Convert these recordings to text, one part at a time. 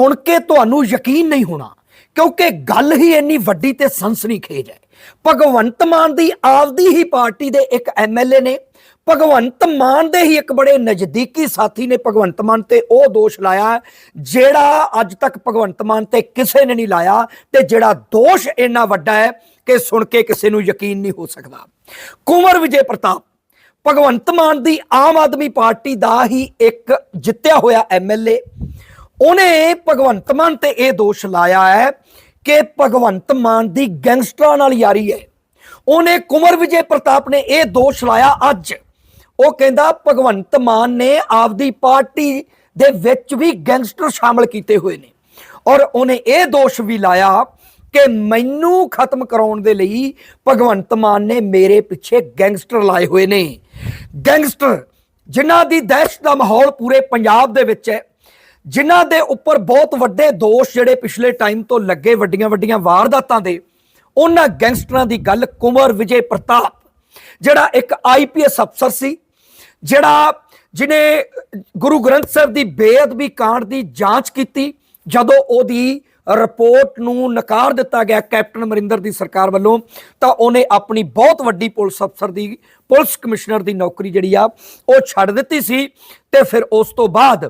ਸੁਣ ਕੇ ਤੁਹਾਨੂੰ ਯਕੀਨ ਨਹੀਂ ਹੋਣਾ, ਕਿਉਂਕਿ ਗੱਲ ਹੀ ਇੰਨੀ ਵੱਡੀ ਤੇ ਸਨਸਨੀਖੇਜ ਹੈ। ਭਗਵੰਤ ਮਾਨ ਦੀ ਆਪਦੀ ਹੀ ਪਾਰਟੀ ਦੇ ਇੱਕ ਐਮਐਲਏ ਨੇ, ਭਗਵੰਤ ਮਾਨ ਦੇ ਹੀ ਇੱਕ ਬੜੇ ਨਜ਼ਦੀਕੀ ਸਾਥੀ ਨੇ ਭਗਵੰਤ ਮਾਨ ਤੇ, ਉਹ ਦੋਸ਼ ਲਾਇਆ, ਜਿਹੜਾ ਅੱਜ ਤੱਕ ਭਗਵੰਤ ਮਾਨ ਤੇ ਕਿਸੇ ਨੇ ਨਹੀਂ ਲਾਇਆ, ਤੇ ਜਿਹੜਾ ਦੋਸ਼ ਇੰਨਾ ਵੱਡਾ ਹੈ ਕਿ ਸੁਣ ਕੇ ਕਿਸੇ ਨੂੰ ਯਕੀਨ ਨਹੀਂ ਹੋ ਸਕਦਾ। ਕੁੰਵਰ ਵਿਜੇ ਪ੍ਰਤਾਪ, ਭਗਵੰਤ ਮਾਨ ਦੀ ਆਮ ਆਦਮੀ ਪਾਰਟੀ ਦਾ ਹੀ ਇੱਕ ਜਿੱਤਿਆ ਹੋਇਆ ਐਮਐਲਏ ਉਹਨੇ ਭਗਵੰਤ ਮਾਨ ਤੇ ਇਹ ਦੋਸ਼ ਲਾਇਆ ਹੈ ਕਿ ਭਗਵੰਤ ਮਾਨ ਦੀ ਗੈਂਗਸਟਰਾਂ ਨਾਲ ਯਾਰੀ ਹੈ। ਉਹਨੇ ਕੁਮਰ ਵਿਜੇ ਪ੍ਰਤਾਪ ਨੇ ਇਹ ਦੋਸ਼ ਲਾਇਆ ਅੱਜ। ਉਹ ਕਹਿੰਦਾ ਭਗਵੰਤ ਮਾਨ ਨੇ ਆਪਦੀ ਪਾਰਟੀ ਦੇ ਵਿੱਚ ਵੀ ਗੈਂਗਸਟਰ ਸ਼ਾਮਲ ਕੀਤੇ ਹੋਏ ਨੇ। ਔਰ ਉਹਨੇ ਇਹ ਦੋਸ਼ ਵੀ ਲਾਇਆ ਕਿ ਮੈਨੂੰ ਖਤਮ ਕਰਾਉਣ ਦੇ ਲਈ ਭਗਵੰਤ ਮਾਨ ਨੇ ਮੇਰੇ ਪਿੱਛੇ ਗੈਂਗਸਟਰ ਲਾਏ ਹੋਏ ਨੇ। ਗੈਂਗਸਟਰ, ਜਿਨ੍ਹਾਂ ਦੀ ਦਹਿਸ਼ਤ ਦਾ ਮਾਹੌਲ ਪੂਰੇ ਪੰਜਾਬ ਦੇ ਵਿੱਚ ਹੈ ਜਿਨ੍ਹਾਂ ਦੇ ਉੱਪਰ ਬਹੁਤ ਵੱਡੇ ਦੋਸ਼ ਜਿਹੜੇ ਪਿਛਲੇ ਟਾਈਮ ਤੋਂ ਲੱਗੇ ਵੱਡੀਆਂ ਵੱਡੀਆਂ ਵਾਰਦਾਤਾਂ ਦੇ, ਉਹਨਾਂ ਗੈਂਗਸਟਰਾਂ ਦੀ ਗੱਲ ਕੁੰਵਰ ਵਿਜੇ ਪ੍ਰਤਾਪ, ਜਿਹੜਾ ਇੱਕ ਆਈਪੀਐਸ ਅਫਸਰ ਸੀ, ਜਿਹੜਾ ਜਿਨੇ ਗੁਰੂ ਗ੍ਰੰਥ ਸਾਹਿਬ ਦੀ ਬੇਅਦਬੀ ਕਾਂਡ ਦੀ ਜਾਂਚ ਕੀਤੀ, ਜਦੋਂ ਉਹਦੀ ਰਿਪੋਰਟ ਨੂੰ ਨਕਾਰ ਦਿੱਤਾ ਗਿਆ ਕੈਪਟਨ ਅਮਰਿੰਦਰ ਦੀ ਸਰਕਾਰ ਵੱਲੋਂ, ਤਾਂ ਉਹਨੇ ਆਪਣੀ ਬਹੁਤ ਵੱਡੀ ਪੁਲਿਸ ਅਫਸਰ ਦੀ, ਪੁਲਿਸ ਕਮਿਸ਼ਨਰ ਦੀ ਨੌਕਰੀ ਜਿਹੜੀ ਆ, ਉਹ ਛੱਡ ਦਿੱਤੀ ਸੀ ਤੇ ਫਿਰ ਉਸ ਤੋਂ ਬਾਅਦ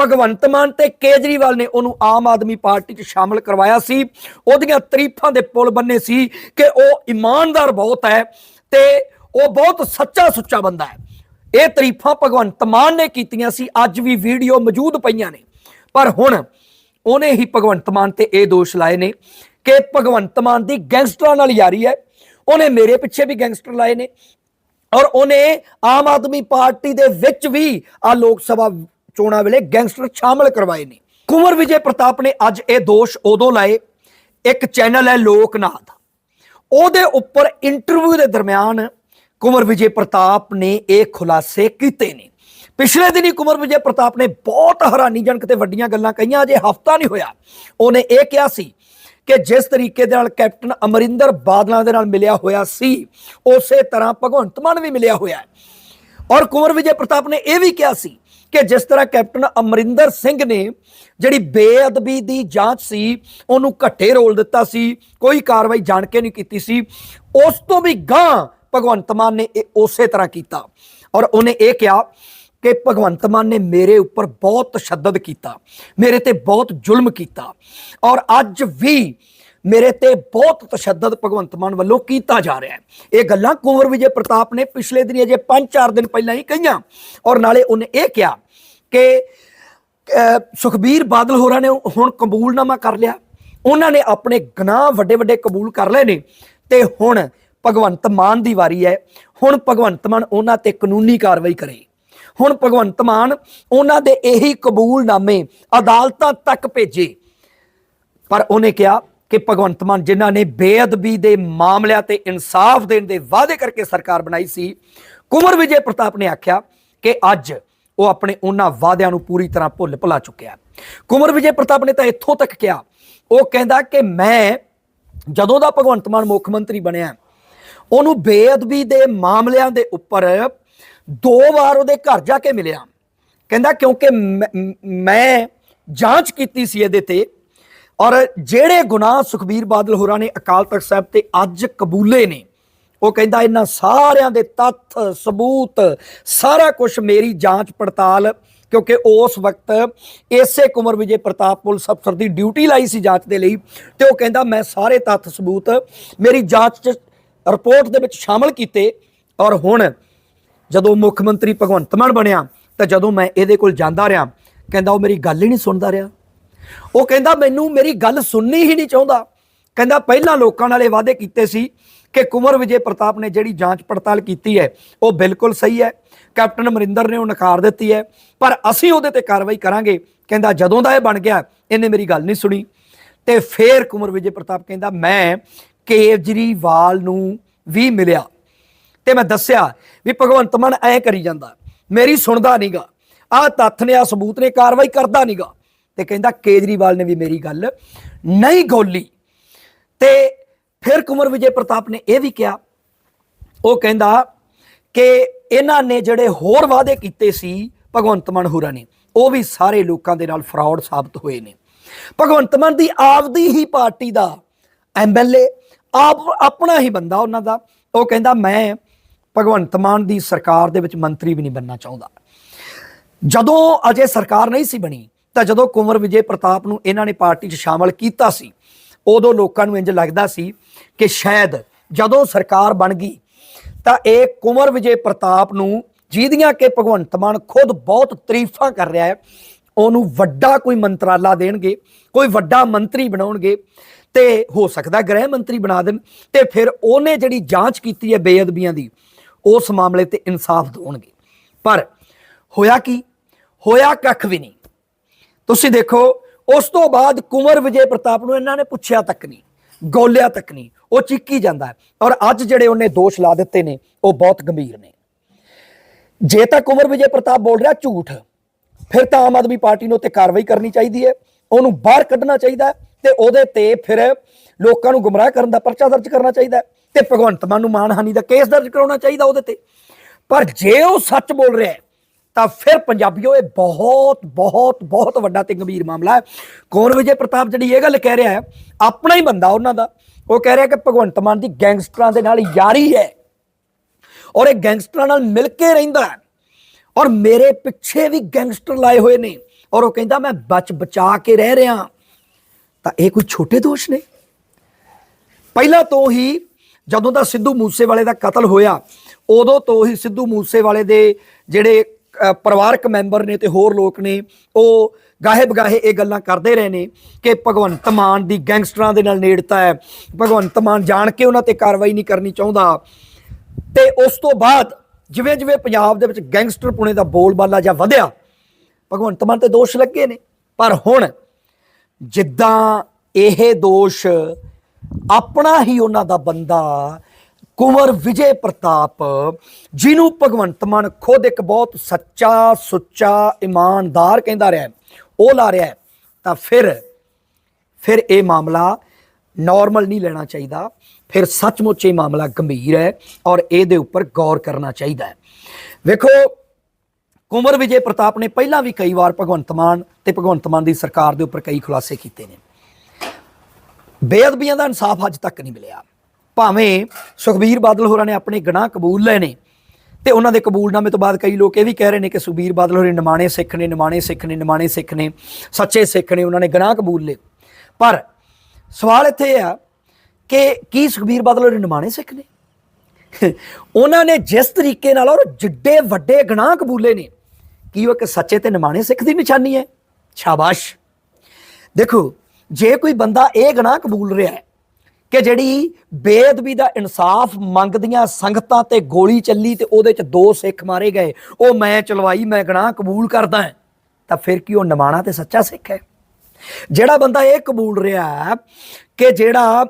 ਭਗਵੰਤ ਮਾਨ ਤੇ ਕੇਜਰੀਵਾਲ ਨੇ ਉਹਨੂੰ ਆਮ ਆਦਮੀ ਪਾਰਟੀ 'ਚ ਸ਼ਾਮਲ ਕਰਵਾਇਆ ਸੀ। ਉਹਦੀਆਂ ਤਾਰੀਫਾਂ ਦੇ ਪੁਲ ਬੰਨੇ ਸੀ ਕਿ ਉਹ ਇਮਾਨਦਾਰ ਬਹੁਤ ਹੈ ਤੇ ਉਹ ਬਹੁਤ ਸੱਚਾ ਸੁੱਚਾ ਬੰਦਾ ਹੈ। ਇਹ ਤਾਰੀਫਾਂ ਭਗਵੰਤ ਮਾਨ ਨੇ ਕੀਤੀਆਂ ਸੀ। ਅੱਜ ਵੀ ਵੀਡੀਓ ਮੌਜੂਦ ਪਈਆਂ ਨੇ। ਪਰ ਹੁਣ ਉਹਨੇ ਹੀ ਭਗਵੰਤ ਮਾਨ ਤੇ ਇਹ ਦੋਸ਼ ਲਾਏ ਨੇ ਕਿ ਭਗਵੰਤ ਮਾਨ ਦੀ ਗੈਂਗਸਟਰਾਂ ਨਾਲ ਯਾਰੀ ਹੈ। ਉਹਨੇ ਮੇਰੇ ਪਿੱਛੇ ਵੀ ਗੈਂਗਸਟਰ ਲਾਏ ਨੇ। ਔਰ ਉਹਨੇ ਆਮ ਆਦਮੀ ਪਾਰਟੀ ਦੇ ਵਿੱਚ ਵੀ ਆ ਲੋਕ ਸਭਾ ਚੋਣਾਂ ਵੇਲੇ ਗੈਂਗਸਟਰ ਸ਼ਾਮਲ ਕਰਵਾਏ ਨੇ। ਕੁੰਵਰ ਵਿਜੇ ਪ੍ਰਤਾਪ ਨੇ ਅੱਜ ਇਹ ਦੋਸ਼ ਉਦੋਂ ਲਾਏ, ਇੱਕ ਚੈਨਲ ਹੈ ਲੋਕਨਾਥ। ਉਹਦੇ ਉੱਪਰ ਇੰਟਰਵਿਊ ਦੇ ਦਰਮਿਆਨ ਕੁੰਵਰ ਵਿਜੇ ਪ੍ਰਤਾਪ ਨੇ ਇਹ ਖੁਲਾਸੇ ਕੀਤੇ ਨੇ। ਪਿਛਲੇ ਦਿਨੀ ਕੁੰਵਰ ਵਿਜੇ ਪ੍ਰਤਾਪ ਨੇ ਬਹੁਤ ਹੈਰਾਨੀਜਨਕ ਤੇ ਵੱਡੀਆਂ ਗੱਲਾਂ ਕਹੀਆਂ, ਅਜੇ ਹਫਤਾ ਨਹੀਂ ਹੋਇਆ। ਉਹਨੇ ਇਹ ਕਿਹਾ ਸੀ ਕਿ ਜਿਸ ਤਰੀਕੇ ਦੇ ਨਾਲ ਕੈਪਟਨ ਅਮਰਿੰਦਰ ਬਾਦਲਾਂ ਦੇ ਨਾਲ ਮਿਲਿਆ ਹੋਇਆ ਸੀ, ਉਸੇ ਤਰ੍ਹਾਂ ਭਗਵੰਤ ਮਾਨ ਵੀ ਮਿਲਿਆ ਹੋਇਆ ਔਰ ਕੁੰਵਰ ਵਿਜੇ ਪ੍ਰਤਾਪ ਨੇ ਇਹ ਵੀ ਕਿਹਾ ਸੀ ਕਿ ਜਿਸ ਤਰ੍ਹਾਂ ਕੈਪਟਨ ਅਮਰਿੰਦਰ ਸਿੰਘ ਨੇ ਜਿਹੜੀ ਬੇਅਦਬੀ ਦੀ ਜਾਂਚ ਸੀ, ਉਹਨੂੰ ਘੱਟੇ ਰੋਲ ਦਿੱਤਾ ਸੀ, ਕੋਈ ਕਾਰਵਾਈ ਜਾਣ ਕੇ ਨਹੀਂ ਕੀਤੀ ਸੀ। ਉਸ ਤੋਂ ਵੀ ਗਾਂ ਭਗਵੰਤ ਮਾਨ ਨੇ ਇਹ ਉਸੇ ਤਰ੍ਹਾਂ ਕੀਤਾ। ਔਰ ਉਹਨੇ ਇਹ ਕਿਹਾ ਕਿ ਭਗਵੰਤ ਮਾਨ ਨੇ ਮੇਰੇ ਉੱਪਰ ਬਹੁਤ ਤਸ਼ੱਦਦ ਕੀਤਾ, ਮੇਰੇ ਤੇ ਬਹੁਤ ਜ਼ੁਲਮ ਕੀਤਾ। ਔਰ ਅੱਜ ਵੀ ਮੇਰੇ ਤੇ ਬਹੁਤ ਤਸ਼ੱਦਦ ਭਗਵੰਤ ਮਾਨ ਵੱਲੋਂ ਕੀਤਾ ਜਾ ਰਿਹਾ ਹੈ। ਇਹ ਗੱਲਾਂ ਕੁੰਵਰ ਵਿਜੇ ਪ੍ਰਤਾਪ ਨੇ ਪਿਛਲੇ ਦਿਨੀ ਅਜੇ 5-4 ਦਿਨ ਪਹਿਲਾਂ ਹੀ ਕਹੀਆਂ। ਔਰ ਨਾਲੇ ਉਹਨੇ ਇਹ ਕਿਹਾ ਕਿ ਸੁਖਬੀਰ ਬਾਦਲ ਹੋਰਾਂ ਨੇ ਹੁਣ ਕਬੂਲਨਾਮਾ ਕਰ ਲਿਆ। ਉਹਨਾਂ ਨੇ ਆਪਣੇ ਗੁਨਾਹ ਵੱਡੇ ਵੱਡੇ ਕਬੂਲ ਕਰ ਲਏ ਨੇ। ਤੇ ਹੁਣ ਭਗਵੰਤ ਮਾਨ ਦੀ ਵਾਰੀ ਹੈ। ਹੁਣ ਭਗਵੰਤ ਮਾਨ ਉਹਨਾਂ ਤੇ ਕਾਨੂੰਨੀ ਕਾਰਵਾਈ ਕਰੇ। ਹੁਣ ਭਗਵੰਤ ਮਾਨ ਉਹਨਾਂ ਦੇ ਇਹੀ ਕਬੂਲਨਾਮੇ ਅਦਾਲਤਾਂ ਤੱਕ ਭੇਜੇ। ਪਰ ਉਹਨੇ ਕਿਹਾ ਕਿ ਭਗਵੰਤ ਮਾਨ ਜਿਨ੍ਹਾਂ ਨੇ ਬੇਅਦਬੀ ਦੇ ਮਾਮਲਿਆਂ ਤੇ ਇਨਸਾਫ ਦੇਣ ਦੇ ਵਾਅਦੇ ਕਰਕੇ ਸਰਕਾਰ ਬਣਾਈ ਸੀ, ਕੁੰਵਰ ਵਿਜੇ ਪ੍ਰਤਾਪ ਨੇ ਆਖਿਆ ਕਿ ਅੱਜ ਉਹ ਆਪਣੇ ਉਹਨਾਂ ਵਾਅਦਿਆਂ ਨੂੰ ਪੂਰੀ ਤਰ੍ਹਾਂ ਭੁੱਲ ਭੁਲਾ ਚੁੱਕਿਆ ਕੁੰਵਰ ਵਿਜੇ ਪ੍ਰਤਾਪ ਨੇ ਤਾਂ ਇੱਥੋਂ ਤੱਕ ਕਿਹਾ, ਉਹ ਕਹਿੰਦਾ ਕਿ ਮੈਂ ਜਦੋਂ ਦਾ ਭਗਵੰਤ ਮਾਨ ਮੁੱਖ ਮੰਤਰੀ ਬਣਿਆ, ਉਹਨੂੰ ਬੇਅਦਬੀ ਦੇ ਮਾਮਲਿਆਂ ਦੇ ਉੱਪਰ ਦੋ ਵਾਰ ਉਹਦੇ ਘਰ ਜਾ ਕੇ ਮਿਲਿਆ। ਕਹਿੰਦਾ ਕਿਉਂਕਿ ਮੈਂ- ਮੈਂ ਜਾਂਚ ਕੀਤੀ ਸੀ ਇਹਦੇ ਤੇ ਔਰ ਜਿਹੜੇ ਗੁਨਾਹ ਸੁਖਬੀਰ ਬਾਦਲ ਹੋਰਾਂ ਨੇ ਅਕਾਲ ਤਖਤ ਸਾਹਿਬ ਤੇ ਅੱਜ ਕਬੂਲੇ ਨੇ, ਉਹ ਕਹਿੰਦਾ ਇਹਨਾਂ ਸਾਰਿਆਂ ਦੇ ਤੱਥ, ਸਬੂਤ, ਸਾਰਾ ਕੁਝ ਮੇਰੀ ਜਾਂਚ ਪੜਤਾਲ, ਕਿਉਂਕਿ ਉਸ ਵਕਤ ਇਸੇ ਕੁਮਰ ਵਿਜੇ ਪ੍ਰਤਾਪ ਪੁਲਿਸ ਅਫਸਰ ਦੀ ਡਿਊਟੀ ਲਾਈ ਸੀ ਜਾਂਚ ਦੇ ਲਈ ਤੇ ਉਹ ਕਹਿੰਦਾ ਮੈਂ ਸਾਰੇ ਤੱਥ, ਸਬੂਤ ਮੇਰੀ ਜਾਂਚ ਚ ਰਿਪੋਰਟ ਦੇ ਵਿੱਚ ਸ਼ਾਮਲ ਕੀਤੇ ਔਰ ਹੁਣ ਜਦੋਂ ਮੁੱਖ ਮੰਤਰੀ ਭਗਵੰਤ ਮਾਨ ਬਣਿਆ ਤਾਂ ਜਦੋਂ ਮੈਂ ਇਹਦੇ ਕੋਲ ਜਾਂਦਾ ਰਿਹਾ, ਕਹਿੰਦਾ ਉਹ ਮੇਰੀ ਗੱਲ ਹੀ ਨਹੀਂ ਸੁਣਦਾ ਰਿਹਾ। ਉਹ ਕਹਿੰਦਾ ਮੈਨੂੰ ਮੇਰੀ ਗੱਲ ਸੁਣਨੀ ਹੀ ਨਹੀਂ ਚਾਹੁੰਦਾ। ਕਹਿੰਦਾ ਪਹਿਲਾਂ ਲੋਕਾਂ ਨਾਲ ਇਹ ਵਾਅਦੇ ਕੀਤੇ ਸੀ ਕਿ ਕੁਮਰ ਵਿਜੇ ਪ੍ਰਤਾਪ ਨੇ ਜਿਹੜੀ ਜਾਂਚ ਪੜਤਾਲ ਕੀਤੀ ਹੈ, ਉਹ ਬਿਲਕੁਲ ਸਹੀ ਹੈ। ਕੈਪਟਨ ਅਮਰਿੰਦਰ ਨੇ ਉਹ ਨਕਾਰ ਦਿੱਤੀ ਹੈ, ਪਰ ਅਸੀਂ ਉਹਦੇ ਤੇ ਕਾਰਵਾਈ ਕਰਾਂਗੇ। ਕਹਿੰਦਾ ਜਦੋਂ ਦਾ ਇਹ ਬਣ ਗਿਆ, ਇਹਨੇ ਮੇਰੀ ਗੱਲ ਨਹੀਂ ਸੁਣੀ। ਤੇ ਫੇਰ ਕੁਮਰ ਵਿਜੇ ਪ੍ਰਤਾਪ ਕਹਿੰਦਾ, ਮੈਂ ਕੇਜਰੀਵਾਲ ਨੂੰ ਵੀ ਮਿਲਿਆ। ਤੇ ਮੈਂ ਦੱਸਿਆ ਵੀ ਭਗਵੰਤ ਮਾਨ ਐ ਕਰੀ ਜਾਂਦਾ, ਮੇਰੀ ਸੁਣਦਾ ਨਹੀਂਗਾ ਆਹ ਤੱਥ ਨੇ ਆ ਸਬੂਤ ਨੇ, ਕਾਰਵਾਈ ਕਰਦਾ ਨਹੀਂਗਾ ਤੇ ਕਹਿੰਦਾ ਕੇਜਰੀਵਾਲ ਨੇ ਵੀ ਮੇਰੀ ਗੱਲ ਨਹੀਂ ਗੋਲੀ। ਤੇ ਫਿਰ ਕੁਮਰ ਵਿਜੇ ਪ੍ਰਤਾਪ ਨੇ ਇਹ ਵੀ ਕਿਹਾ, ਉਹ ਕਹਿੰਦਾ ਕਿ ਇਹਨਾਂ ਨੇ ਜਿਹੜੇ ਹੋਰ ਵਾਅਦੇ ਕੀਤੇ ਸੀ, ਭਗਵੰਤ ਮਾਨ ਹੋਰਾਂ ਨੇ, ਉਹ ਵੀ ਸਾਰੇ ਲੋਕਾਂ ਦੇ ਨਾਲ ਫਰਾਡ ਸਾਬਤ ਹੋਏ ਨੇ। ਭਗਵੰਤ ਮਾਨ ਦੀ ਆਪਦੀ ਹੀ ਪਾਰਟੀ ਦਾ ਐਮਐਲਏ ਆਪ ਆਪਣਾ ਹੀ ਬੰਦਾ ਉਹਨਾਂ ਦਾ। ਉਹ ਕਹਿੰਦਾ, ਮੈਂ ਭਗਵੰਤ ਮਾਨ ਦੀ ਸਰਕਾਰ ਦੇ ਵਿੱਚ ਮੰਤਰੀ ਵੀ ਨਹੀਂ ਬੰਨਣਾ ਚਾਹੁੰਦਾ। ਜਦੋਂ ਅਜੇ ਸਰਕਾਰ ਨਹੀਂ ਸੀ ਬਣੀ ਤਾਂ ਜਦੋਂ ਕੁੰਵਰ ਵਿਜੇ ਪ੍ਰਤਾਪ ਨੂੰ ਇਹਨਾਂ ਨੇ ਪਾਰਟੀ 'ਚ ਸ਼ਾਮਲ ਕੀਤਾ ਸੀ, ਉਦੋਂ ਲੋਕਾਂ ਨੂੰ ਇੰਜ ਲੱਗਦਾ ਸੀ ਕਿ ਸ਼ਾਇਦ ਜਦੋਂ ਸਰਕਾਰ ਬਣ ਗਈ, ਤਾਂ ਇਹ ਕੁੰਵਰ ਵਿਜੇ ਪ੍ਰਤਾਪ ਨੂੰ ਜਿਹਦੀਆਂ ਕਿ ਭਗਵੰਤ ਮਾਨ ਖੁਦ ਬਹੁਤ ਤਾਰੀਫਾਂ ਕਰ ਰਿਹਾ ਹੈ, ਉਹਨੂੰ ਵੱਡਾ ਕੋਈ ਮੰਤਰਾਲਾ ਦੇਣਗੇ, ਕੋਈ ਵੱਡਾ ਮੰਤਰੀ ਬਣਾਉਣਗੇ, ਤੇ ਹੋ ਸਕਦਾ ਗ੍ਰਹਿ ਮੰਤਰੀ ਬਣਾ ਦੇਣ, ਤੇ ਫਿਰ ਉਹਨੇ ਜਿਹੜੀ ਜਾਂਚ ਕੀਤੀ ਹੈ ਬੇਅਦਬੀਆਂ ਦੀ, ਉਸ ਮਾਮਲੇ ਤੇ ਇਨਸਾਫ ਦਿਵਾਉਣਗੇ। ਪਰ ਹੋਇਆ ਕੀ? ਹੋਇਆ ਕੱਖ ਵੀ ਨਹੀਂ। ਤੁਸੀਂ ਦੇਖੋ, ਉਸ ਤੋਂ ਬਾਅਦ ਕੁੰਵਰ ਵਿਜੇ ਪ੍ਰਤਾਪ ਨੂੰ ਇਹਨਾਂ ਨੇ ਪੁੱਛਿਆ ਤੱਕ ਨਹੀਂ, ਗੋਲਿਆ ਤੱਕ ਨਹੀਂ, ਉਹ ਚਿੱਕੀ ਜਾਂਦਾ ਔਰ ਅੱਜ ਜਿਹੜੇ ਉਹਨੇ ਦੋਸ਼ ਲਾ ਦਿੱਤੇ ਨੇ, ਉਹ ਬਹੁਤ ਗੰਭੀਰ ਨੇ। ਜੇ ਤਾਂ ਕੁੰਵਰ ਵਿਜੇ ਪ੍ਰਤਾਪ ਬੋਲ ਰਿਹਾ ਝੂਠ, ਫਿਰ ਤਾਂ ਆਮ ਆਦਮੀ ਪਾਰਟੀ ਨੂੰ ਤੇ ਕਾਰਵਾਈ ਕਰਨੀ ਚਾਹੀਦੀ ਹੈ। ਉਹਨੂੰ ਬਾਹਰ ਕੱਢਣਾ ਚਾਹੀਦਾ ਹੈ ਤੇ ਉਹਦੇ ਤੇ ਫਿਰ ਲੋਕਾਂ ਨੂੰ ਗੁੰਮਰਾਹ ਕਰਨ ਦਾ ਪਰਚਾ ਦਰਜ ਕਰਨਾ ਚਾਹੀਦਾ ਹੈ ਤੇ ਭਗਵੰਤ ਮਾਨ ਨੂੰ ਮਾਨਹਾਨੀ ਦਾ ਕੇਸ ਦਰਜ ਕਰਾਉਣਾ ਚਾਹੀਦਾ ਉਹਦੇ ਤੇ। ਪਰ ਜੇ ਉਹ ਸੱਚ ਬੋਲ ਰਿਹਾ ਹੈ ਤਾਂ ਫਿਰ ਪੰਜਾਬੀਓ, ਇਹ ਬਹੁਤ ਬਹੁਤ ਬਹੁਤ ਵੱਡਾ ਤੇ ਗੰਭੀਰ ਮਾਮਲਾ ਹੈ। ਕੌਣ ਵਿਜੇ ਪ੍ਰਤਾਪ ਜਿਹੜੀ ਇਹ ਗੱਲ ਕਹਿ ਰਿਹਾ ਹੈ, ਆਪਣਾ ਹੀ ਬੰਦਾ ਉਹਨਾਂ ਦਾ। ਉਹ ਕਹਿ ਰਿਹਾ ਕਿ ਭਗਵੰਤ ਮਾਨ ਦੀ ਗੈਂਗਸਟਰਾਂ ਦੇ ਨਾਲ ਯਾਰੀ ਹੈ। ਔਰ ਇਹ ਗੈਂਗਸਟਰਾਂ ਨਾਲ ਮਿਲ ਕੇ ਰਹਿੰਦਾ ਹੈ। ਔਰ ਮੇਰੇ ਪਿੱਛੇ ਵੀ ਗੈਂਗਸਟਰ ਲਾਏ ਹੋਏ ਨੇ। ਔਰ ਉਹ ਕਹਿੰਦਾ, ਮੈਂ ਬਚ ਬਚਾ ਕੇ ਰਹਿ ਰਿਹਾ ਤਾਂ ਇਹ ਕੋਈ ਛੋਟੇ ਦੋਸ਼ ਨੇ? ਪਹਿਲਾਂ ਤੋਂ ਹੀ ਜਦੋਂ ਦਾ ਸਿੱਧੂ ਮੂਸੇਵਾਲੇ ਦਾ ਕਤਲ ਹੋਇਆ, ਉਦੋਂ ਤੋਂ ਹੀ ਸਿੱਧੂ ਮੂਸੇਵਾਲੇ ਦੇ ਜਿਹੜੇ ਪਰਿਵਾਰਕ ਮੈਂਬਰ ਨੇ ਤੇ ਹੋਰ ਲੋਕ ਨੇ, ਉਹ ਗਾਹੇ ਬਗਾਹੇ ਇਹ ਗੱਲਾਂ ਕਰਦੇ ਰਹੇ ਨੇ ਕਿ ਭਗਵੰਤ ਮਾਨ ਦੀ ਗੈਂਗਸਟਰਾਂ ਦੇ ਨਾਲ ਨੇੜਤਾ ਹੈ, ਭਗਵੰਤ ਮਾਨ ਜਾਣ ਕੇ ਉਹਨਾਂ ਤੇ ਕਾਰਵਾਈ ਨਹੀਂ ਕਰਨੀ ਚਾਹੁੰਦਾ। ਤੇ ਉਸ ਤੋਂ ਬਾਅਦ ਜਿਵੇਂ ਜਿਵੇਂ ਪੰਜਾਬ ਦੇ ਵਿੱਚ ਗੈਂਗਸਟਰ ਪੁਣੇ ਦਾ ਬੋਲਬਾਲਾ ਜਾਂ ਵਧਿਆ, ਭਗਵੰਤ ਮਾਨ ਤੇ ਦੋਸ਼ ਲੱਗੇ ਨੇ। ਪਰ ਹੁਣ ਜਿੱਦਾਂ ਇਹ ਦੋਸ਼ ਆਪਣਾ ਹੀ ਉਹਨਾਂ ਦਾ ਬੰਦਾ ਕੁੰਵਰ ਵਿਜੇ ਪ੍ਰਤਾਪ, ਜਿਹਨੂੰ ਭਗਵੰਤ ਮਾਨ ਖੁਦ ਇੱਕ ਬਹੁਤ ਸੱਚਾ, ਸੁੱਚਾ, ਇਮਾਨਦਾਰ ਕਹਿੰਦਾ ਰਿਹਾ ਉਹ ਲਾ ਰਿਹਾ ਤਾਂ ਫਿਰ ਫਿਰ ਇਹ ਮਾਮਲਾ ਨਾਰਮਲ ਨਹੀਂ ਲੈਣਾ ਚਾਹੀਦਾ, ਫਿਰ ਸੱਚਮੁੱਚ ਇਹ ਮਾਮਲਾ ਗੰਭੀਰ ਹੈ ਔਰ ਇਹਦੇ ਉੱਪਰ ਗੌਰ ਕਰਨਾ ਚਾਹੀਦਾ ਹੈ। ਵੇਖੋ, ਕੁੰਵਰ ਵਿਜੇ ਪ੍ਰਤਾਪ ਨੇ ਪਹਿਲਾਂ ਵੀ ਕਈ ਵਾਰ ਭਗਵੰਤ ਮਾਨ ਤੇ ਭਗਵੰਤ ਮਾਨ ਦੀ ਸਰਕਾਰ ਦੇ ਉੱਪਰ ਕਈ ਖੁਲਾਸੇ ਕੀਤੇ ਨੇ। ਬੇਅਦਬੀਆਂ ਦਾ ਇਨਸਾਫ ਅੱਜ ਤੱਕ ਨਹੀਂ ਮਿਲਿਆ। ਭਾਵੇਂ ਸੁਖਬੀਰ ਬਾਦਲ ਹੋਰਾਂ ਨੇ ਆਪਣੇ ਗੁਨਾਹ ਕਬੂਲ ਲਏ ਨੇ ਤੇ ਉਹਨਾਂ ਦੇ ਕਬੂਲਨਾਮੇ ਤੋਂ ਬਾਅਦ ਕਈ ਲੋਕ ਇਹ ਵੀ ਕਹਿ ਰਹੇ ਨੇ ਕਿ ਸੁਖਬੀਰ ਬਾਦਲ ਹੋਰੇ ਨਿਮਾਣੇ ਸਿੱਖ ਨੇ, ਨਿਮਾਣੇ ਸਿੱਖ ਨੇ, ਨਿਮਾਣੇ ਸਿੱਖ ਨੇ, ਸੱਚੇ ਸਿੱਖ ਨੇ, ਉਹਨਾਂ ਨੇ ਗੁਨਾਹ ਕਬੂਲ ਲਏ। ਪਰ ਸਵਾਲ ਇੱਥੇ ਇਹ ਆ ਕਿ ਕੀ ਸੁਖਬੀਰ ਬਾਦਲ ਹੋਰੇ ਨਿਮਾਣੇ ਸਿੱਖ ਨੇ? ਉਹਨਾਂ ਨੇ ਜਿਸ ਤਰੀਕੇ ਨਾਲ ਔਰ ਜਿੱਡੇ ਵੱਡੇ ਗੁਨਾਹ ਕਬੂਲੇ ਨੇ, ਕੀ ਉਹ ਇੱਕ ਸੱਚੇ ਤੇ ਨਿਮਾਣੇ ਸਿੱਖ ਦੀ ਨਿਸ਼ਾਨੀ ਹੈ? ਸ਼ਾਬਾਸ਼। ਦੇਖੋ, ਜੇ ਕੋਈ ਬੰਦਾ ਇਹ ਗੁਨਾਹ ਕਬੂਲ ਰਿਹਾ ਹੈ ਕਿ ਜਿਹੜੀ ਬੇਅਦਬੀ ਦਾ ਇਨਸਾਫ ਮੰਗਦੀਆਂ ਸੰਗਤਾਂ ਤੇ ਗੋਲੀ ਚੱਲੀ ਤੇ ਉਹਦੇ ਚ ਦੋ ਸਿੱਖ ਮਾਰੇ ਗਏ, ਉਹ ਮੈਂ ਚਲਵਾਈ, ਮੈਂ ਗੁਨਾਹ, ਕਬੂਲ ਕਰਦਾ ਤਾਂ ਫਿਰ ਕੀ ਉਹ ਨਿਮਾਣਾ ਤੇ ਸੱਚਾ ਸਿੱਖ ਹੈ? ਜਿਹੜਾ ਬੰਦਾ ਇਹ ਕਬੂਲ ਰਿਹਾ ਕਿ ਜਿਹੜਾ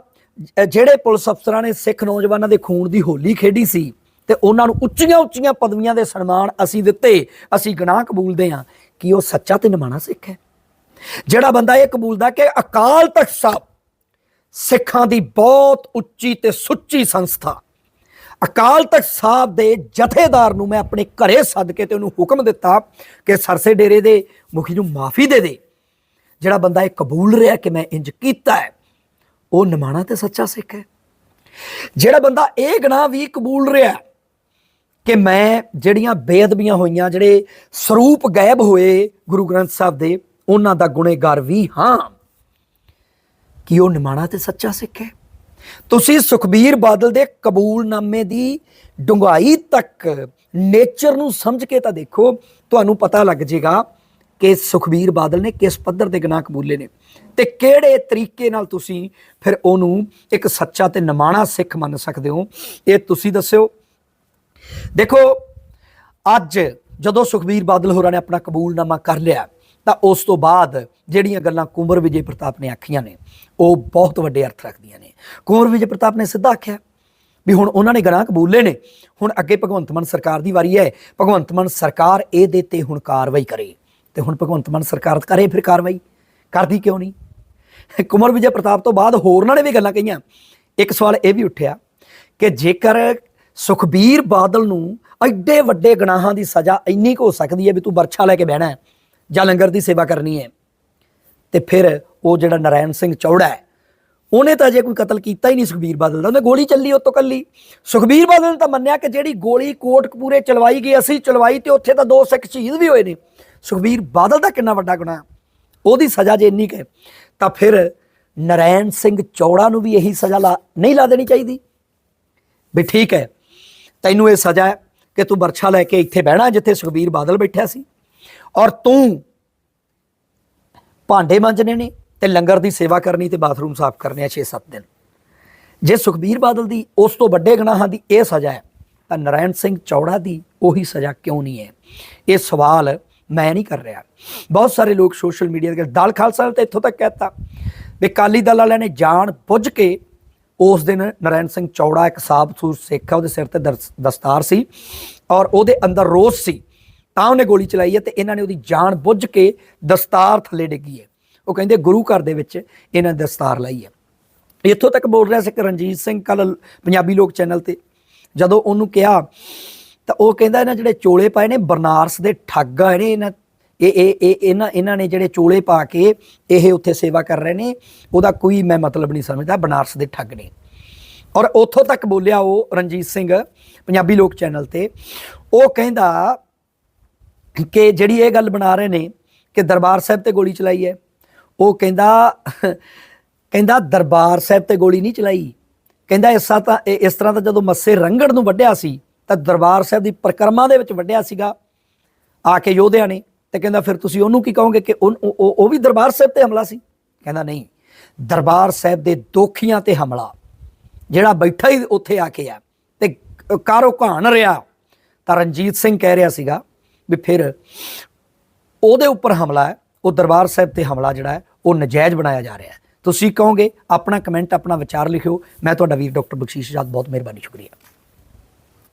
ਜਿਹੜੇ ਪੁਲਿਸ ਅਫਸਰਾਂ ਨੇ ਸਿੱਖ ਨੌਜਵਾਨਾਂ ਦੇ ਖੂਨ ਦੀ ਹੋਲੀ ਖੇਡੀ ਸੀ ਤੇ ਉਹਨਾਂ ਨੂੰ ਉੱਚੀਆਂ ਉੱਚੀਆਂ ਪਦਵੀਆਂ ਦੇ ਸਨਮਾਨ ਅਸੀਂ ਦਿੱਤੇ, ਅਸੀਂ ਗੁਨਾਹ ਕਬੂਲਦੇ ਹਾਂ, ਕਿ ਉਹ ਸੱਚਾ ਤੇ ਨਿਮਾਣਾ ਸਿੱਖ ਹੈ? ਜਿਹੜਾ ਬੰਦਾ ਇਹ ਕਬੂਲਦਾ ਕਿ ਅਕਾਲ ਤਖਤ ਸਾਹਿਬ ਸਿੱਖਾਂ ਦੀ ਬਹੁਤ ਉੱਚੀ ਤੇ ਸੁੱਚੀ ਸੰਸਥਾ। ਅਕਾਲ ਤਖਤ ਸਾਹਿਬ ਦੇ ਜਥੇਦਾਰ ਨੂੰ ਮੈਂ ਆਪਣੇ ਘਰੇ ਸੱਦ ਕੇ ਤੇ ਉਹਨੂੰ ਹੁਕਮ ਦਿੱਤਾ ਕਿ ਸਰਸੇ ਡੇਰੇ ਦੇ ਮੁਖੀ ਨੂੰ ਮਾਫੀ ਦੇ ਦੇ। ਜਿਹੜਾ ਬੰਦਾ ਇਹ ਕਬੂਲ ਰਿਹਾ ਕਿ ਮੈਂ ਇੰਜ ਕੀਤਾ ਹੈ, ਉਹ ਨਿਮਾਣਾ ਤੇ ਸੱਚਾ ਸਿੱਖ ਹੈ। ਜਿਹੜਾ ਬੰਦਾ ਇਹ ਗੁਨਾਹ ਵੀ ਕਬੂਲ ਰਿਹਾ ਕਿ ਮੈਂ ਜਿਹੜੀਆਂ ਬੇਅਦਬੀਆਂ ਹੋਈਆਂ, ਜਿਹੜੇ ਸਰੂਪ ਗਾਇਬ ਹੋਏ ਗੁਰੂ ਗ੍ਰੰਥ ਸਾਹਿਬ ਦੇ, ਉਹਨਾਂ ਦਾ ਗੁਨੇਗਾਰ ਵੀ ਹਾਂ। ਕਿ ਉਹ ਨਿਮਾਣਾ ਤੇ ਸੱਚਾ ਸਿੱਖ ਹੈ। ਤੁਸੀਂ ਸੁਖਬੀਰ ਬਾਦਲ ਦੇ ਕਬੂਲਨਾਮੇ ਦੀ ਡੁੰਗਾਈ ਤੱਕ ਨੇਚਰ ਨੂੰ ਸਮਝ ਕੇ ਤਾਂ ਦੇਖੋ, ਤੁਹਾਨੂੰ ਪਤਾ ਲੱਗ ਜਾਏਗਾ ਕਿ ਸੁਖਬੀਰ ਬਾਦਲ ਨੇ ਕਿਸ ਪੱਧਰ ਦੇ ਗੁਨਾਹ ਕਬੂਲੇ ਨੇ ਤੇ ਕਿਹੜੇ ਤਰੀਕੇ ਨਾਲ ਤੁਸੀਂ ਫਿਰ ਉਹਨੂੰ ਇੱਕ ਸੱਚਾ ਤੇ ਨਿਮਾਣਾ ਸਿੱਖ ਮੰਨ ਸਕਦੇ ਹੋ। ਇਹ ਤੁਸੀਂ ਦੱਸਿਓ। ਦੇਖੋ, ਅੱਜ ਜਦੋਂ ਸੁਖਬੀਰ ਬਾਦਲ ਹੋਰਾਂ ਨੇ ਆਪਣਾ ਕਬੂਲਨਾਮਾ ਕਰ ਲਿਆ ਤਾਂ ਉਸ ਤੋਂ ਬਾਅਦ ਜਿਹੜੀਆਂ ਗੱਲਾਂ ਕੁੰਵਰ ਵਿਜੇ ਪ੍ਰਤਾਪ ਨੇ ਆਖੀਆਂ ਨੇ, ਉਹ ਬਹੁਤ ਵੱਡੇ ਅਰਥ ਰੱਖਦੀਆਂ ਨੇ। ਕੁੰਵਰ ਵਿਜੇ ਪ੍ਰਤਾਪ ਨੇ ਸਿੱਧਾ ਆਖਿਆ ਵੀ ਹੁਣ ਉਹਨਾਂ ਨੇ ਗੁਨਾਹ ਕਬੂਲੇ ਨੇ, ਹੁਣ ਅੱਗੇ ਭਗਵੰਤ ਮਾਨ ਸਰਕਾਰ ਦੀ ਵਾਰੀ ਹੈ, ਭਗਵੰਤ ਮਾਨ ਸਰਕਾਰ ਇਹਦੇ ਤੇ ਹੁਣ ਕਾਰਵਾਈ ਕਰੇ ਤੇ ਹੁਣ ਭਗਵੰਤ ਮਾਨ ਸਰਕਾਰ ਕਰੇ ਫਿਰ ਕਾਰਵਾਈ, ਕਰਦੀ ਕਿਉਂ ਨਹੀਂ? ਕੁੰਵਰ ਵਿਜੇ ਪ੍ਰਤਾਪ ਤੋਂ ਬਾਅਦ ਹੋਰਨਾਂ ਨੇ ਵੀ ਗੱਲਾਂ ਕਹੀਆਂ। ਇੱਕ ਸਵਾਲ ਇਹ ਵੀ ਉੱਠਿਆ ਕਿ ਜੇਕਰ ਸੁਖਬੀਰ ਬਾਦਲ ਨੂੰ ਐਡੇ ਵੱਡੇ ਗੁਨਾਹਾਂ ਦੀ ਸਜ਼ਾ ਇੰਨੀ ਕੁ ਹੋ ਸਕਦੀ ਹੈ ਵੀ ਤੂੰ ਬਰਛਾ ਲੈ ਕੇ ਬਹਿਣਾ ਜਾਂ ਲੰਗਰ ਦੀ ਸੇਵਾ ਕਰਨੀ ਹੈ। ਤੇ ਫਿਰ ਉਹ ਜਿਹੜਾ ਨਰੈਣ ਸਿੰਘ ਚੌੜਾ ਹੈ, ਉਹਨੇ ਤਾਂ ਜੇ ਕੋਈ ਕਤਲ ਕੀਤਾ ਹੀ ਨਹੀਂ ਸੁਖਬੀਰ ਬਾਦਲ ਦਾ। ਉਹਨੇ ਗੋਲੀ ਚੱਲੀ ਉਹ ਤੋਂ ਕੱਲੀ। ਸੁਖਬੀਰ ਬਾਦਲ ਨੇ ਤਾਂ ਮੰਨਿਆ ਕਿ ਜਿਹੜੀ ਗੋਲੀ ਕੋਟਕਪੂਰੇ ਚਲਵਾਈ ਗਈ, ਅਸੀਂ ਚਲਵਾਈ ਤੇ ਉੱਥੇ ਤਾਂ ਦੋ ਸਿੱਖ ਸ਼ਹੀਦ ਵੀ ਹੋਏ ਨੇ। ਸੁਖਬੀਰ ਬਾਦਲ ਦਾ ਕਿੰਨਾ ਵੱਡਾ ਗੁਨਾਹ। ਉਹਦੀ ਸਜ਼ਾ ਜੇ ਇੰਨੀ ਕੁ ਤਾਂ ਫਿਰ ਨਰੈਣ ਸਿੰਘ ਚੌੜਾ ਨੂੰ ਵੀ ਇਹੀ ਸਜ਼ਾ ਲਾ ਨਹੀਂ ਲਾ ਦੇਣੀ ਚਾਹੀਦੀ। ਵੀ ਠੀਕ ਹੈ, ਤੈਨੂੰ ਇਹ ਸਜ਼ਾ ਹੈ ਕਿ ਤੂੰ ਬਰਛਾ ਲੈ ਕੇ ਇੱਥੇ ਬਹਿਣਾ ਜਿੱਥੇ ਸੁਖਬੀਰ ਬਾਦਲ ਬੈਠਿਆ ਸੀ। ਔਰ ਤੂੰ ਭਾਂਡੇ ਮਾਂਜਣੇ ਨੇ ਤੇ ਲੰਗਰ ਦੀ ਸੇਵਾ ਕਰਨੀ ਤੇ ਬਾਥਰੂਮ ਸਾਫ਼ ਕਰਨੇ ਆ 6-7 ਦਿਨ। ਜੇ ਸੁਖਬੀਰ ਬਾਦਲ ਦੀ ਉਸ ਤੋਂ ਵੱਡੇ ਗੁਨਾਹਾਂ ਦੀ ਇਹ ਸਜ਼ਾ ਹੈ, ਤਾਂ ਨਰਾਇਣ ਸਿੰਘ ਚੌੜਾ ਦੀ ਉਹੀ ਸਜ਼ਾ ਕਿਉਂ ਨਹੀਂ ਹੈ? ਇਹ ਸਵਾਲ ਮੈਂ ਨਹੀਂ ਕਰ ਰਿਹਾ। ਬਹੁਤ ਸਾਰੇ ਲੋਕ ਸੋਸ਼ਲ ਮੀਡੀਆ ਦੇ ਦਲ ਖਾਲਸਾ ਨੇ ਤਾਂ ਇੱਥੋਂ ਤੱਕ ਕਹਿਤਾ ਵੀ ਕਾਲੀ ਦਲ ਵਾਲਿਆਂ ਨੇ ਜਾਣ ਬੁੱਝ ਕੇ ਉਸ ਦਿਨ ਨਰਾਇਣ ਸਿੰਘ ਚੌੜਾ ਇੱਕ ਸਾਬਸੂਰ ਸਿੱਖ ਹੈ ਉਹਦੇ ਸਿਰ ਤੇ ਦਰਸ- ਦਸਤਾਰ ਸੀ ਔਰ ਉਹਦੇ ਅੰਦਰ ਰੋਸ ਸੀ ਤਾਂ ਉਹਨੇ ਗੋਲੀ ਚਲਾਈ ਹੈ ਤੇ ਇਹਨਾਂ ਨੇ ਉਹਦੀ ਜਾਨ ਬੁੱਝ ਕੇ ਦਸਤਾਰ ਥੱਲੇ ਡਿੱਗੀ ਹੈ। ਉਹ ਕਹਿੰਦੇ ਗੁਰੂ ਘਰ ਦੇ ਵਿੱਚ ਇਹਨਾਂ ਦਸਤਾਰ ਲਾਈ ਹੈ। ਇੱਥੋਂ ਤੱਕ ਬੋਲ ਰਿਹਾ ਸੀ ਕਿ ਰਣਜੀਤ ਸਿੰਘ ਕੱਲ ਪੰਜਾਬੀ ਲੋਕ ਚੈਨਲ ਤੇ ਜਦੋਂ ਉਹਨੂੰ ਕਿਹਾ, ਤਾਂ ਉਹ ਕਹਿੰਦਾ ਇਹਨਾਂ ਜਿਹੜੇ ਚੋਲੇ ਪਾਏ ਨੇ, ਬਰਨਾਰਸ ਦੇ ਠੱਗ ਆ ਨੇ ਇਹਨਾਂ ਇਹ ਇਹ ਇਹ ਇਹਨਾਂ ਇਹਨਾਂ ਨੇ ਜਿਹੜੇ ਚੋਲੇ ਪਾ ਕੇ ਇਹ ਉੱਥੇ ਸੇਵਾ ਕਰ ਰਹੇ ਨੇ, ਉਹਦਾ ਕੋਈ ਮੈਂ ਮਤਲਬ ਨਹੀਂ ਸਮਝਦਾ ਬਨਾਰਸ ਦੇ ਠੱਗ ਨੇ। ਔਰ ਉੱਥੋਂ ਤੱਕ ਬੋਲਿਆ ਉਹ ਰਣਜੀਤ ਸਿੰਘ ਪੰਜਾਬੀ ਲੋਕ ਚੈਨਲ ਤੇ। ਉਹ ਕਹਿੰਦਾ ਕਿ ਜਿਹੜੀ ਇਹ ਗੱਲ ਬਣਾ ਰਹੇ ਨੇ ਕਿ ਦਰਬਾਰ ਸਾਹਿਬ ਤੇ ਗੋਲੀ ਚਲਾਈ ਹੈ, ਉਹ ਕਹਿੰਦਾ ਕਹਿੰਦਾ ਦਰਬਾਰ ਸਾਹਿਬ ਤੇ ਗੋਲੀ ਨਹੀਂ ਚਲਾਈ। ਕਹਿੰਦਾ ਇਸਾ ਤਾਂ, ਇਹ- ਇਸ ਤਰ੍ਹਾਂ ਤਾਂ ਜਦੋਂ ਮੱਸੇ ਰੰਗੜ ਨੂੰ ਵੱਢਿਆ ਸੀ, ਤਾਂ ਦਰਬਾਰ ਸਾਹਿਬ ਦੀ ਪਰਿਕਰਮਾ ਦੇ ਵਿੱਚ ਵੱਢਿਆ ਸੀਗਾ। ਆ ਕੇ ਯੋਧਿਆਂ ਨੇ ਤੇ ਕਹਿੰਦਾ, ਫਿਰ ਤੁਸੀਂ ਉਹਨੂੰ ਕੀ ਕਹੋਗੇ ਕਿ ਉਹ, ਉਹ- ਉਹ ਵੀ ਦਰਬਾਰ ਸਾਹਿਬ ਤੇ ਹਮਲਾ ਸੀ? ਕਹਿੰਦਾ, ਨਹੀਂ, ਦਰਬਾਰ ਸਾਹਿਬ ਦੇ ਦੋਖੀਆਂ ਤੇ ਹਮਲਾ। ਜਿਹੜਾ ਬੈਠਾ ਹੀ ਉੱਥੇ ਆ ਕੇ ਆ ਤੇ ਕਾਰੋ ਘਾਣ ਰਿਹਾ, ਤਾਂ ਰਣਜੀਤ ਸਿੰਘ ਕਹਿ ਰਿਹਾ ਸੀਗਾ ਵੀ ਫਿਰ ਉਹਦੇ ਉੱਪਰ ਹਮਲਾ ਹੈ, ਉਹ ਦਰਬਾਰ ਸਾਹਿਬ ਤੇ ਹਮਲਾ ਜਿਹੜਾ ਹੈ, ਉਹ ਨਜਾਇਜ਼ ਬਣਾਇਆ ਜਾ ਰਿਹਾ ਹੈ। ਤੁਸੀਂ ਕਹੋਗੇ, ਆਪਣਾ ਕਮੈਂਟ ਆਪਣਾ ਵਿਚਾਰ ਲਿਖਿਓ। ਮੈਂ ਤੁਹਾਡਾ ਵੀਰ ਡਾਕਟਰ ਬਖਸ਼ੀਸ਼ ਆਜ਼ਾਦ, ਬਹੁਤ ਮਿਹਰਬਾਨੀ, ਸ਼ੁਕਰੀਆ।